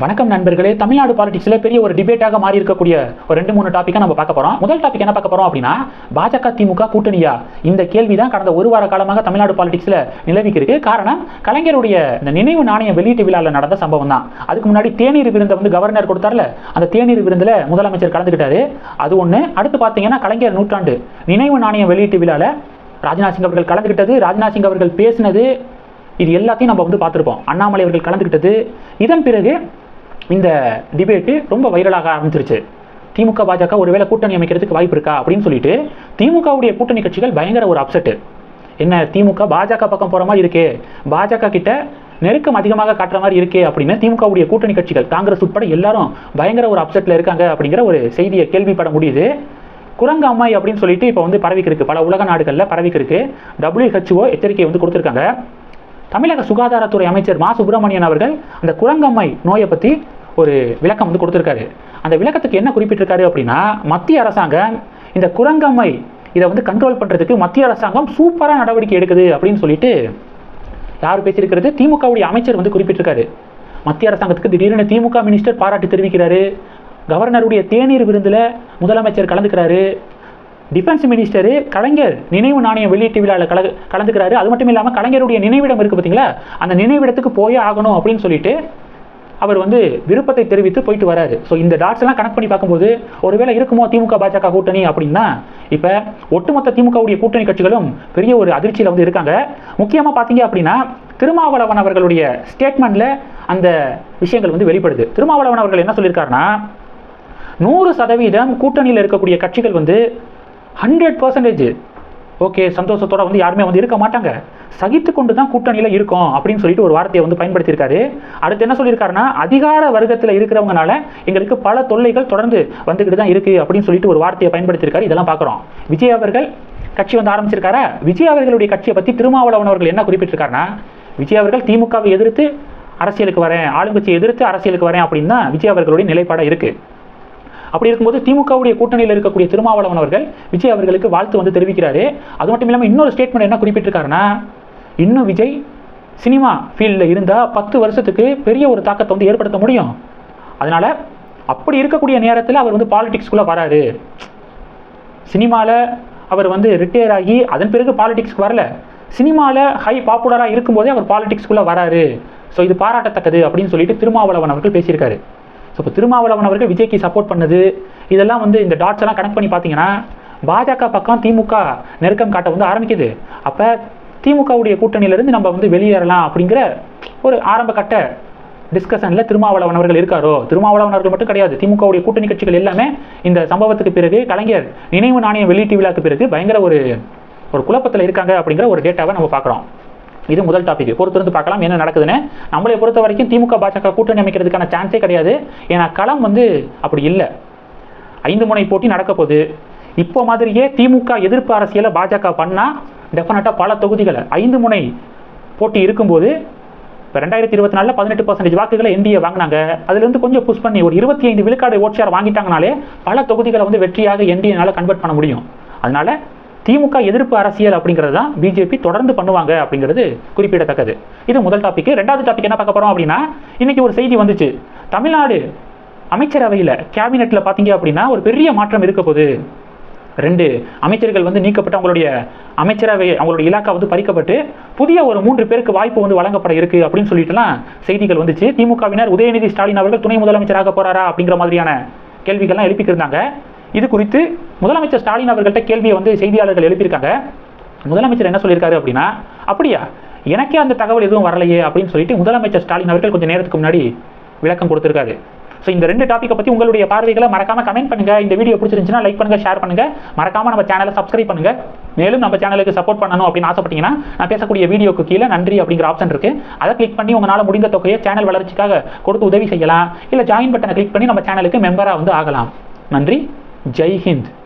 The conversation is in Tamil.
வணக்கம் நண்பர்களே. தமிழ்நாடு பாலிடிக்ஸில் பெரிய ஒரு டிபேட்டாக மாறி இருக்கக்கூடிய ஒரு ரெண்டு மூணு டாப்பிக்கை நம்ம பார்க்க போகிறோம் முதல் டாபிக் என்ன பார்க்க போகிறோம் அப்படின்னா பாஜக திமுக கூட்டணியா? இந்த கேள்வி தான் கடந்த ஒரு வார காலமாக தமிழ்நாடு பாலிடிக்ஸில் நிலவிக்கு இருக்கு காரணம் கலைஞருடைய இந்த நினைவு நாணயம் வெளியீட்டு விழாவில் நடந்த சம்பவம் தான். அதுக்கு முன்னாடி தேநீர் விருந்தை வந்து கவர்னர் கொடுத்தார்ல அந்த தேநீர் விருந்தில் முதலமைச்சர் கலந்துக்கிட்டாரு. அது ஒன்று அடுத்து பார்த்தீங்கன்னா கலைஞர் நூற்றாண்டு நினைவு நாணயம் வெளியீட்டு விழாவில் ராஜ்நாத் சிங் அவர்கள் கலந்துக்கிட்டது ராஜ்நாத் சிங் அவர்கள் பேசினது இது எல்லாத்தையும் நம்ம வந்து பார்த்துருப்போம். அண்ணாமலை அவர்கள் கலந்துக்கிட்டது இதன் பிறகு இந்த டிபேட்டு ரொம்ப வைரலாக ஆரம்பிச்சிருச்சு. திமுக பாஜக ஒருவேளை கூட்டணி அமைக்கிறதுக்கு வாய்ப்பு இருக்கா அப்படின்னு சொல்லிட்டு திமுகவுடைய கூட்டணி கட்சிகள் பயங்கர ஒரு அப்செட்டு என்ன திமுக பாஜக பக்கம் போகிற மாதிரி இருக்கே. பாஜக கிட்ட நெருக்கம் அதிகமாக காட்டுற மாதிரி இருக்கே அப்படின்னு திமுகவுடைய கூட்டணி கட்சிகள் காங்கிரஸ் உட்பட எல்லாரும் பயங்கர ஒரு அப்செட்டில் இருக்காங்க அப்படிங்கிற ஒரு செய்தியை கேள்விப்பட முடியுது. குரங்கு அம்மாய் அப்படின்னு சொல்லிட்டு இப்போ வந்து பரவிக்கிருக்கு. பல உலக நாடுகளில் பரவிக்கிருக்கு. டபிள்யூஹெச்ஓ எச்சரிக்கை வந்து கொடுத்துருக்காங்க. தமிழக சுகாதாரத்துறை அமைச்சர் மா சுப்பிரமணியன் அவர்கள் அந்த குரங்கம்மை நோயை பற்றி ஒரு விளக்கம் வந்து கொடுத்துருக்காரு. அந்த விளக்கத்துக்கு என்ன குறிப்பிட்டிருக்காரு அப்படின்னா மத்திய அரசாங்கம் இந்த குரங்கம்மை இதை வந்து கண்ட்ரோல் பண்ணுறதுக்கு மத்திய அரசாங்கம் சூப்பராக நடவடிக்கை எடுக்குது அப்படின்னு சொல்லிட்டு யார் பேசியிருக்கிறது? திமுகவுடைய அமைச்சர் வந்து குறிப்பிட்டிருக்காரு. மத்திய அரசாங்கத்துக்கு திடீர்னு திமுக மினிஸ்டர் பாராட்டு தெரிவிக்கிறாரு. கவர்னருடைய தேநீர் விருந்தில் முதலமைச்சர் கலந்துக்கிறாரு. டிஃபென்ஸ் மினிஸ்டரு கலைஞர் நினைவு நாணயம் வெளியீட்டு விழாவில் கல கலந்துக்கிறாரு. அது மட்டும் இல்லாமல் கலைஞருடைய நினைவிடம் இருக்குது பார்த்தீங்களா அந்த நினைவிடத்துக்கு போயே ஆகணும் அப்படின்னு சொல்லிட்டு அவர் வந்து விருப்பத்தை தெரிவித்து போயிட்டு வராரு. ஸோ இந்த டாட்ஸ் எல்லாம் கனெக்ட் பண்ணி பார்க்கும்போது ஒருவேளை இருக்குமோ திமுக பாஜக கூட்டணி அப்படின்னா இப்போ ஒட்டுமொத்த திமுகவுடைய கூட்டணி கட்சிகளும் பெரிய ஒரு அதிர்ச்சியில் வந்து இருக்காங்க. முக்கியமாக பார்த்தீங்க அப்படின்னா திருமாவளவன் அவர்களுடைய ஸ்டேட்மெண்ட்டில் அந்த விஷயங்கள் வந்து வெளிப்படுது. திருமாவளவன் அவர்கள் என்ன சொல்லியிருக்காருன்னா நூறு சதவீதம் கூட்டணியில் இருக்கக்கூடிய கட்சிகள் வந்து ஹண்ட்ரட் பர்சன்டேஜ் ஓகே சந்தோஷத்தோட வந்து யாருமே வந்து இருக்க மாட்டாங்க. சகித்து கொண்டு தான் கூட்டணியில் இருக்கும் அப்படின்னு சொல்லிட்டு ஒரு வார்த்தையை வந்து பயன்படுத்தியிருக்காரு. அடுத்து என்ன சொல்லியிருக்காருன்னா அதிகார வர்க்கத்தில் இருக்கிறவங்கனால எங்களுக்கு பல தொல்லைகள் தொடர்ந்து வந்துக்கிட்டு தான் இருக்குது அப்படின்னு சொல்லிட்டு ஒரு வார்த்தையை பயன்படுத்தியிருக்காரு. இதெல்லாம் பார்க்குறோம். விஜய் அவர்கள் கட்சி வந்து ஆரம்பிச்சிருக்காரா? விஜய் அவர்களுடைய கட்சியை பற்றி திருமாவளவன் அவர்கள் என்ன குறிப்பிட்டிருக்காருன்னா விஜய் அவர்கள் திமுகவை எதிர்த்து அரசியலுக்கு வரேன் ஆளுங்கட்சியை எதிர்த்து அரசியலுக்கு வரேன் அப்படின்னு தான் விஜய் அவர்களுடைய நிலைப்பாடாக இருக்குது அப்படி இருக்கும்போது திமுகவுடைய கூட்டணியில் இருக்கக்கூடிய திருமாவளவன் அவர்கள் விஜய் அவர்களுக்கு வாழ்த்து வந்து தெரிவிக்கிறாரு. அது மட்டும் இல்லாமல் இன்னொரு ஸ்டேட்மெண்ட் என்ன குறிப்பிட்டிருக்காருன்னா இன்னும் விஜய் சினிமா ஃபீல்டில் இருந்தால் பத்து வருஷத்துக்கு பெரிய ஒரு தாக்கத்தை வந்து ஏற்படுத்த முடியும். அதனால் அப்படி இருக்கக்கூடிய நேரத்தில் அவர் வந்து பாலிடிக்ஸ்குள்ளே வராரு. சினிமாவில் அவர் வந்து ரிட்டையர் ஆகி அதன் பிறகு பாலிடிக்ஸ்க்கு வரல. சினிமாவில் ஹை பாப்புலராக இருக்கும்போதே அவர் பாலிடிக்ஸ்குள்ளே வராரு. ஸோ இது பாராட்டத்தக்கது அப்படின்னு சொல்லிட்டு திருமாவளவன் அவர்கள் பேசியிருக்காரு. ஸோ இப்போ திருமாவளவன் அவர்கள் விஜய்க்கு சப்போர்ட் பண்ணது இதெல்லாம் வந்து இந்த டாட்ஸ் எல்லாம் கனெக்ட் பண்ணி பார்த்தீங்கன்னா பாஜக பக்கம் திமுக நெருக்கம் காட்ட வந்து ஆரம்பிக்குது. அப்போ திமுகவுடைய கூட்டணியிலேருந்து நம்ம வந்து வெளியேறலாம் அப்படிங்கிற ஒரு ஆரம்ப கட்ட டிஸ்கஷனில் திருமாவளவன் அவர்கள் இருக்காரோ? திருமாவளவன் அவர்கள் மட்டும் கிடையாது. திமுகவுடைய கூட்டணி கட்சிகள் எல்லாமே இந்த சம்பவத்துக்கு பிறகு கலைஞர் நினைவு நாணயம் வெளியீட்டு விழாக்கு பிறகு பயங்கர ஒரு ஒரு குழப்பத்தில் இருக்காங்க அப்படிங்கிற ஒரு டேட்டாவை நம்ம பார்க்குறோம். இது முதல் டாபிக் பொறுத்திருந்து பார்க்கலாம் என்ன நடக்குதுன்னு. நம்மளை பொறுத்த வரைக்கும் திமுக பாஜக கூட்டணி அமைக்கிறதுக்கான சான்ஸே கிடையாது. ஏன்னா களம் வந்து அப்படி இல்லை. ஐந்து முனை போட்டி நடக்க போகுது. இப்போ மாதிரியே திமுக எதிர்ப்பு அரசியலை பாஜக பண்ணால் டெஃபினட்டாக பல தொகுதிகளை ஐந்து முனை போட்டி இருக்கும்போது இப்போ ரெண்டாயிரத்தி இருபத்தி நாலில் பதினெட்டு பர்சன்டேஜ் வாக்குகளை என்டிஏ வாங்கினாங்க. அதுலேருந்து கொஞ்சம் புஷ் பண்ணி ஒரு இருபத்தி ஐந்து விழுக்காடு ஓட்சியார் வாங்கிட்டாங்கனாலே பல தொகுதிகளை வந்து வெற்றியாக என்டிஏனால் கன்வெர்ட் பண்ண முடியும். அதனால திமுக எதிர்ப்பு அரசியல் அப்படிங்கிறது தான் பிஜேபி தொடர்ந்து பண்ணுவாங்க அப்படிங்கிறது குறிப்பிடத்தக்கது. இது முதல் டாபிக் ரெண்டாவது டாபிக் என்ன பார்க்க போகிறோம் அப்படின்னா இன்னைக்கு ஒரு செய்தி வந்துச்சு. தமிழ்நாடு அமைச்சரவையில் கேபினெட்டில் பார்த்தீங்க அப்படின்னா ஒரு பெரிய மாற்றம் இருக்க போகுது. ரெண்டு அமைச்சர்கள் வந்து நீக்கப்பட்டு அவங்களுடைய அமைச்சரவை அவங்களுடைய இலாக்கா வந்து பறிக்கப்பட்டு புதிய ஒரு மூன்று பேருக்கு வாய்ப்பு வந்து வழங்கப்பட இருக்கு அப்படின்னு சொல்லிட்டுலாம் செய்திகள் வந்துச்சு. திமுகவினர் உதயநிதி ஸ்டாலின் அவர்கள் துணை முதலமைச்சராக போறாரா அப்படிங்கிற மாதிரியான கேள்விகள்லாம் எழுப்பிக்கிருந்தாங்க இது குறித்து முதலமைச்சர் ஸ்டாலின் அவர்கள்ட்ட கேள்வியை வந்து செய்தியாளர்கள் எழுப்பியிருக்காங்க. முதலமைச்சர் என்ன சொல்லியிருக்காரு அப்படின்னா அப்படியா எனக்கே அந்த தகவல் எதுவும் வரலையே அப்படின்னு சொல்லிட்டு முதலமைச்சர் ஸ்டாலின் அவர்கள் கொஞ்சம் நேரத்துக்கு முன்னாடி விளக்கம் கொடுத்துருக்காரு. ஸோ இந்த ரெண்டு டாப்பிக்கை பற்றி உங்களுடைய பார்வைகளை மறக்காம கமெண்ட் பண்ணுங்க. இந்த வீடியோ பிடிச்சிருந்துச்சுன்னா லைக் பண்ணுங்க ஷேர் பண்ணுங்க. மறக்காம நம்ம சேனலை சப்ஸ்கிரைப் பண்ணுங்க. மேலும் நம்ம சேனலுக்கு சப்போர்ட் பண்ணணும் அப்படின்னு ஆசைப்பட்டீங்கன்னா நான் பேசக்கூடிய வீடியோக்கு கீழே நன்றி அப்படிங்கிற ஆப்ஷன் இருக்கு. அதை கிளிக் பண்ணி உங்களால் முடிந்த தொகையை சேனல் வளர்ச்சிக்காக கொடுத்து உதவி செய்யலாம். இல்லை ஜாயின் பட்டனை கிளிக் பண்ணி நம்ம சேனலுக்கு மெம்பராக வந்து ஆகலாம். நன்றி. Jai Hind.